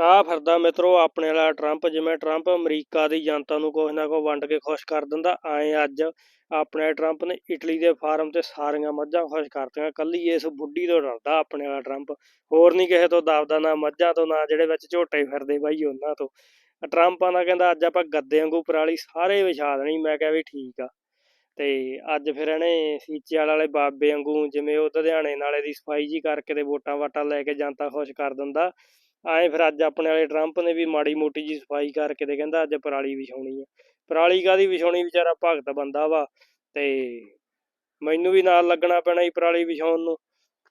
ਆ ਫਿਰਦਾ ਮਿੱਤਰੋ, ਆਪਣੇ ਵਾਲਾ ਟਰੰਪ ਜਿਵੇਂ ਟਰੰਪ ਅਮਰੀਕਾ ਦੀ ਜਨਤਾ ਨੂੰ ਕੁਛ ਨਾ ਕੁਛ ਵੰਡ ਕੇ ਖੁਸ਼ ਕਰ ਦਿੰਦਾ। ਆਏ ਅੱਜ ਆਪਣੇ ਟਰੰਪ ਨੇ ਇਟਲੀ ਦੇ ਫਾਰਮ ਤੇ ਸਾਰੀਆਂ ਮੱਝਾਂ ਖੁਸ਼ ਕਰਤੀਆਂ। ਕੱਲੀ ਇਸ ਬੁੱਢੀ ਤੋਂ ਡਰਦਾ ਆਪਣੇ ਵਾਲਾ ਟਰੰਪ ਹੋਰ ਨਹੀਂ ਕਿਸੇ ਤੋਂ ਦਬਦਾ, ਨਾ ਮੱਝਾਂ ਤੋਂ, ਨਾ ਜਿਹੜੇ ਵਿੱਚ ਝੋਟੇ ਫਿਰਦੇ ਬਾਈ ਉਹਨਾਂ ਤੋਂ। ਟਰੰਪਾਂ ਦਾ ਕਹਿੰਦਾ, ਅੱਜ ਆਪਾਂ ਗੱਦੇ ਵਾਂਗੂ ਪਰਾਲੀ ਸਾਰੇ ਵਿਛਾ ਦੇਣੀ। ਮੈਂ ਕਿਹਾ ਵੀ ਠੀਕ ਆ। ਤੇ ਅੱਜ ਫਿਰ ਇਹਨੇ ਸੀਚੇ ਵਾਲੇ ਬਾਬੇ ਵਾਂਗੂ ਜਿਵੇਂ ਉਹ ਲੁਧਿਆਣੇ ਨਾਲੇ ਦੀ ਸਫ਼ਾਈ ਜੀ ਕਰਕੇ ਤੇ ਵੋਟਾਂ ਵਾਟਾਂ ਲੈ ਕੇ ਜਨਤਾ ਖੁਸ਼ ਕਰ ਦਿੰਦਾ। ਆਏ ਫਿਰ ਅੱਜ ਆਪਣੇ ਵਾਲੇ ਟਰੰਪ ਨੇ ਵੀ ਮਾੜੀ ਮੋਟੀ ਜੀ ਸਫ਼ਾਈ ਕਰਕੇ ਤੇ ਕਹਿੰਦਾ ਅੱਜ ਪਰਾਲੀ ਵਿਛਾਉਣੀ ਆ। ਪਰਾਲੀ ਕਾਦੀ ਵਿਛਾਉਣੀ ਵਿਚਾਰਾ ਭਗਤ ਬੰਦਾ ਵਾ ਤੇ ਮੈਨੂੰ ਵੀ ਨਾਲ ਲੱਗਣਾ ਪੈਣਾ ਹੀ ਪਰਾਲੀ ਵਿਛਾਉਣ ਨੂੰ।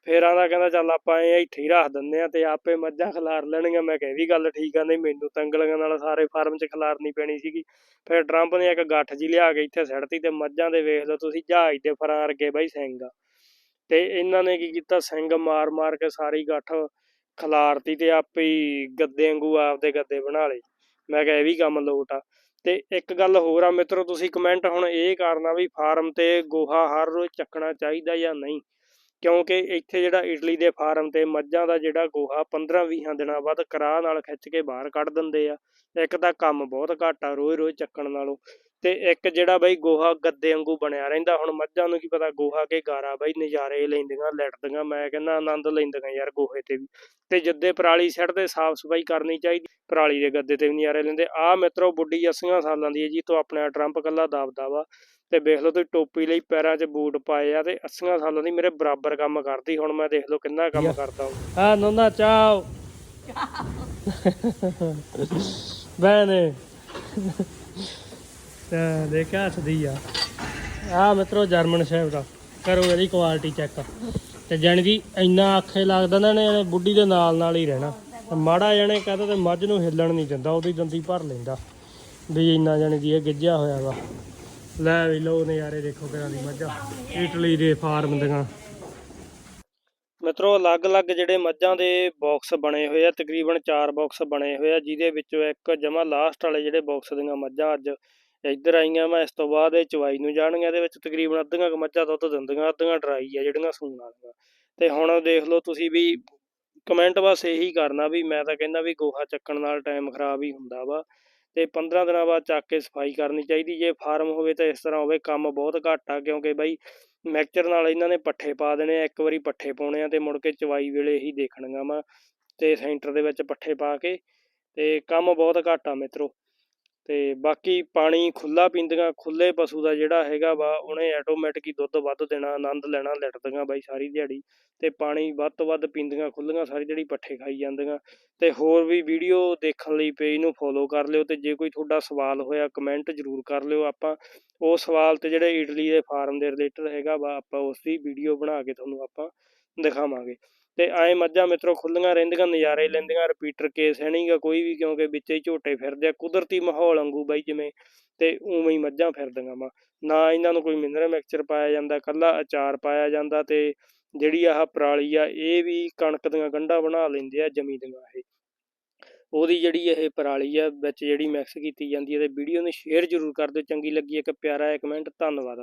ਫੇਰ ਆਂਦਾ ਕਹਿੰਦਾ ਚੱਲ ਆਪਾਂ ਇਹ ਇੱਥੇ ਹੀ ਰੱਖ ਦਿੰਦੇ ਆ ਤੇ ਆਪੇ ਮੱਝਾਂ ਖਿਲਾਰ ਲੈਣੀਆਂ। ਮੈਂ ਕਿਹਾ ਵੀ ਗੱਲ ਠੀਕ ਆ, ਨਹੀਂ ਮੈਨੂੰ ਤੰਗਲੀਆਂ ਨਾਲ ਸਾਰੇ ਫਾਰਮ 'ਚ ਖਿਲਾਰਨੀ ਪੈਣੀ ਸੀਗੀ। ਫਿਰ ਟਰੰਪ ਨੇ ਇੱਕ ਗੱਠ ਜੀ ਲਿਆ ਕੇ ਇੱਥੇ ਸੜਤੀ ਤੇ ਮੱਝਾਂ ਦੇ ਵੇਖ ਲਓ ਤੁਸੀਂ ਜਹਾਜ਼ ਦੇ ਫਰਾਂ ਵਰਗੇ ਬਾਈ ਸਿੰਘ ਤੇ ਇਹਨਾਂ ਨੇ ਕੀ ਕੀਤਾ? ਸਿੰਘ ਮਾਰ ਮਾਰ ਕੇ ਸਾਰੀ ਗੱਠ ਖਿਲਾਰਤੀ ਤੇ ਆਪੇ ਹੀ ਗੱਦੇ ਵਾਂਗੂ ਆਪਦੇ ਗੱਦੇ ਬਣਾ ਲਏ। ਮੈਂ ਕਿਹਾ ਇਹ ਵੀ ਕੰਮ ਲੋਟ ਆ। ਤੇ ਇੱਕ ਗੱਲ ਹੋਰ ਆ ਮਿੱਤਰੋ, ਤੁਸੀਂ ਕਮੈਂਟ ਹੁਣ ਇਹ ਕਰਨਾ ਵੀ ਫਾਰਮ ਤੇ ਗੋਹਾ ਹਰ ਰੋਜ਼ ਚੱਕਣਾ ਚਾਹੀਦਾ ਜਾਂ ਨਹੀਂ? ਕਿਉਂਕਿ ਇੱਥੇ ਜਿਹੜਾ ਇਟਲੀ ਦੇ ਫਾਰਮ ਤੇ ਮੱਝਾਂ ਦਾ ਜਿਹੜਾ ਗੋਹਾ 15-20 ਦਿਨਾਂ ਬਾਅਦ ਕਰਾਹ ਨਾਲ ਖਿੱਚ ਕੇ ਬਾਹਰ ਕੱਢ ਦਿੰਦੇ ਆ। ਇੱਕ ਤਾਂ ਕੰਮ ਬਹੁਤ ਘੱਟ ਆ ਰੋਜ਼ ਰੋਜ਼ ਚੱਕਣ ਨਾਲੋਂ। ਤੇ ਇੱਕ ਜਿਹੜਾ ਬਈ ਗੋਹਾ ਗੱਦੇ ਵਾਂਗੂ ਬਣਿਆ ਰਹਿੰਦਾ ਹੁਣ ਮੱਝਾਂ ਨੂੰ ਕੀ ਪਤਾ ਗੋਹਾ ਕੇ ਗਾਰਾ ਬਈ ਨਜ਼ਾਰੇ ਲੈਂਦੀਆਂ ਲੈਟਦੀਆਂ ਮੈਂ ਕਹਿੰਦਾ ਆਨੰਦ ਲੈਂਦੀਆਂ ਯਾਰ ਗੋਹੇ ਤੇ ਵੀ। ਤੇ ਜਿੱਦੇ ਪਰਾਲੀ ਤੇ ਸਾਫ਼ ਸਫ਼ਾਈ ਕਰਨੀ ਚਾਹੀਦੀ ਪਰਾਲੀ ਦੇ ਗੱਦੇ ਤੇ ਵੀ ਨਜ਼ਾਰੇ ਲੈਂਦੇ। ਆ ਮਿੱਤਰੋ ਬੁੱਢੀ 80 ਸਾਲਾਂ ਦੀ ਹੈ ਜੀ ਤੋਂ ਆਪਣੇ ਟਰੰਪ ਕੱਲਾ ਦਬਦਾ ਵਾ ਤੇ ਵੇਖ ਲਓ ਤੁਸੀਂ ਟੋਪੀ ਲਈ ਪੈਰਾਂ 'ਚ ਬੂਟ ਪਾਏ ਆ ਤੇ 80 ਸਾਲਾਂ ਦੀ ਮੇਰੇ ਬਰਾਬਰ ਕੰਮ ਕਰਦੀ ਹੁਣ ਮੈਂ ਦੇਖ ਲਓ ਕਿੰਨਾ ਕੰਮ ਕਰਦਾ ਹਾਂ ਨੋਨਾ ਚਾਓ ਬੈਨੇ ਦੇਖਿਆ ਹੱਸਦੀ ਆ। ਆ ਮਿੱਤਰੋ ਜਰਮਨ ਸ਼ੈਫ ਦਾ। ਕਰੋ ਇਹਦੀ ਕੁਆਲਿਟੀ ਚੈੱਕ ਤੇ ਜਾਣੀ ਦੀ ਇੰਨਾ ਆਖੇ ਲੱਗਦਾ ਨਾ ਨੇ ਬੁੱਢੀ ਦੇ ਨਾਲ ਨਾਲ ਹੀ ਰਹਿਣਾ। ਮਾੜਾ ਜਾਣੇ ਕਹਦਾ ਤੇ ਮੱਝ ਨੂੰ ਹਿੱਲਣ ਨਹੀਂ ਦਿੰਦਾ, ਉਹਦੀ ਦੰਦੀ ਭਰ ਲੈਂਦਾ। ਵੀ ਇੰਨਾ ਜਾਣੀ ਦੀ ਇਹ ਗਿੱਜਿਆ ਹੋਇਆ ਵਾ। ਲੈ ਵੀ ਲੋ ਨਜ਼ਾਰੇ ਦੇਖੋ ਕਿਹਨਾਂ ਦੀ ਮੱਝਾਂ। ਇਟਲੀ ਦੇ ਫਾਰਮ ਦੀਆਂ। ਮਿੱਤਰੋ ਅਲੱਗ-ਅਲੱਗ ਜਿਹੜੇ ਮੱਝਾਂ ਦੇ ਬਾਕਸ ਬਣੇ ਹੋਏ ਆ, ਤਕਰੀਬਨ 4 ਬਾਕਸ ਬਣੇ ਹੋਏ ਆ, ਜਿਹਦੇ ਵਿੱਚੋਂ ਇੱਕ ਜਮਾ ਲਾਸਟ ਵਾਲੇ ਜਿਹੜੇ ਬਾਕਸ ਦੀਆਂ ਮੱਝਾਂ ਅੱਜ ਇੱਧਰ ਆਈਆਂ ਮੈਂ ਇਸ ਤੋਂ ਬਾਅਦ ਇਹ ਚਵਾਈ ਨੂੰ ਜਾਣਗੀਆਂ, ਇਹਦੇ ਵਿੱਚ ਤਕਰੀਬਨ ਅੱਧੀਆਂ ਕੁ ਮੱਝਾਂ ਦੁੱਧ ਦਿੰਦੀਆਂ, ਅੱਧੀਆਂ ਡਰਾਈ ਆ ਜਿਹੜੀਆਂ ਸੂਣ ਵਾਲੀਆਂ। ਤੇ ਹੁਣ ਦੇਖ ਲਓ ਤੁਸੀਂ ਵੀ ਕਮੈਂਟ ਬਸ ਇਹੀ ਕਰਨਾ ਵੀ ਮੈਂ ਤਾਂ ਕਹਿੰਦਾ ਵੀ ਗੋਹਾ ਚੱਕਣ ਨਾਲ ਟਾਈਮ ਖਰਾਬ ਹੀ ਹੁੰਦਾ ਵਾ। ਤੇ 15 ਦਿਨਾਂ ਬਾਅਦ ਚੱਕ ਕੇ ਸਫ਼ਾਈ ਕਰਨੀ ਚਾਹੀਦੀ, ਜੇ ਫਾਰਮ ਹੋਵੇ ਤਾਂ ਇਸ ਤਰ੍ਹਾਂ ਹੋਵੇ, ਕੰਮ ਬਹੁਤ ਘੱਟ ਆ ਕਿਉਂਕਿ ਬਈ ਮੈਕਚਰ ਨਾਲ ਇਹਨਾਂ ਨੇ ਪੱਠੇ ਪਾ ਦੇਣੇ ਆ, ਇੱਕ ਵਾਰੀ ਪੱਠੇ ਪਾਉਣੇ ਆ ਤੇ ਮੁੜ ਕੇ ਚਵਾਈ ਵੇਲੇ ਹੀ ਦੇਖਣਗਾ ਵਾ। ਤੇ ਸੈਂਟਰ ਦੇ ਵਿੱਚ ਪੱਠੇ ਪਾ ਕੇ ਤੇ ਕੰਮ ਬਹੁਤ ਘੱਟ ਆ ਮਿੱਤਰੋ। ਤੇ ਬਾਕੀ ਪਾਣੀ ਖੁੱਲਾ ਪੀਂਦੀਆਂ ਖੁੱਲੇ ਪਸ਼ੂ ਦਾ ਜਿਹੜਾ ਹੈਗਾ ਵਾ, ਉਹਨੇ ਆਟੋਮੈਟਿਕ ਹੀ ਦੁੱਧ ਵੱਧ ਦੇਣਾ, ਆਨੰਦ ਲੈਣਾ, ਲਿਟਦੀਆਂ ਬਾਈ ਸਾਰੀ ਦਿਹਾੜੀ ਤੇ ਪਾਣੀ ਵੱਧ ਤੋਂ ਵੱਧ ਪੀਂਦੀਆਂ ਖੁੱਲੀਆਂ ਸਾਰੀ ਦਿਹਾੜੀ ਪੱਠੇ ਖਾਈ ਜਾਂਦੀਆਂ ਤੇ ਹੋਰ ਵੀ ਵੀਡੀਓ ਦੇਖਣ ਲਈ ਪੇਜ ਨੂੰ ਫੋਲੋ ਕਰ ਲਿਓ ਤੇ ਜੇ ਕੋਈ ਤੁਹਾਡਾ ਸਵਾਲ ਹੋਇਆ ਕਮੈਂਟ ਜ਼ਰੂਰ ਕਰ ਲਿਓ ਆਪਾਂ ਉਹ ਸਵਾਲ ਤੇ ਜਿਹੜੇ ਇਟਲੀ ਦੇ ਫਾਰਮ ਦੇ ਰਿਲੇਟਡ ਹੈਗਾ ਵਾ, ਆਪਾਂ ਉਸ ਦੀ ਵੀਡੀਓ ਬਣਾ ਕੇ ਤੁਹਾਨੂੰ ਆਪਾਂ ਦਿਖਾਵਾਂਗੇ। ਤੇ ਐਂ ਮੱਝਾਂ ਮਿੱਤਰੋ ਖੁੱਲੀਆਂ ਰਹਿੰਦੀਆਂ, ਨਜ਼ਾਰੇ ਲੈਂਦੀਆਂ ਰਿਪੀਟਰ ਕੇਸ ਹੈ ਨਹੀਂਗਾ ਕੋਈ ਵੀ, ਕਿਉਂਕਿ ਵਿੱਚ ਹੀ ਝੋਟੇ ਫਿਰਦੇ ਆ, ਕੁਦਰਤੀ ਮਾਹੌਲ ਵਾਂਗੂ ਬਾਈ ਜਿਵੇਂ ਤੇ ਉਵੇਂ ਹੀ ਮੱਝਾਂ ਫਿਰਦੀਆਂ ਵਾ। ਨਾ ਇਹਨਾਂ ਨੂੰ ਕੋਈ ਮਿਨਰਲ ਮਿਕਸਚਰ ਪਾਇਆ ਜਾਂਦਾ ਕੱਲਾ ਅਚਾਰ ਪਾਇਆ ਜਾਂਦਾ ਤੇ ਜਿਹੜੀ ਆਹ ਪਰਾਲੀ ਆ, ਇਹ ਵੀ ਕਣਕ ਦੀਆਂ ਗੰਢਾਂ ਬਣਾ ਲੈਂਦੇ ਆ ਜਮੀ ਦੀਆਂ ਇਹ। ਉਹਦੀ ਜਿਹੜੀ ਇਹ ਪਰਾਲੀ ਆ ਵਿੱਚ ਜਿਹੜੀ ਮਿਕਸ ਕੀਤੀ ਜਾਂਦੀ ਹੈ ਤੇ ਵੀਡੀਓ ਨੂੰ ਸ਼ੇਅਰ ਜ਼ਰੂਰ ਕਰ ਦਿਓ। ਚੰਗੀ ਲੱਗੀ ਇੱਕ ਪਿਆਰਾ ਜਿਹਾ ਕਮੈਂਟ ਧੰਨਵਾਦ।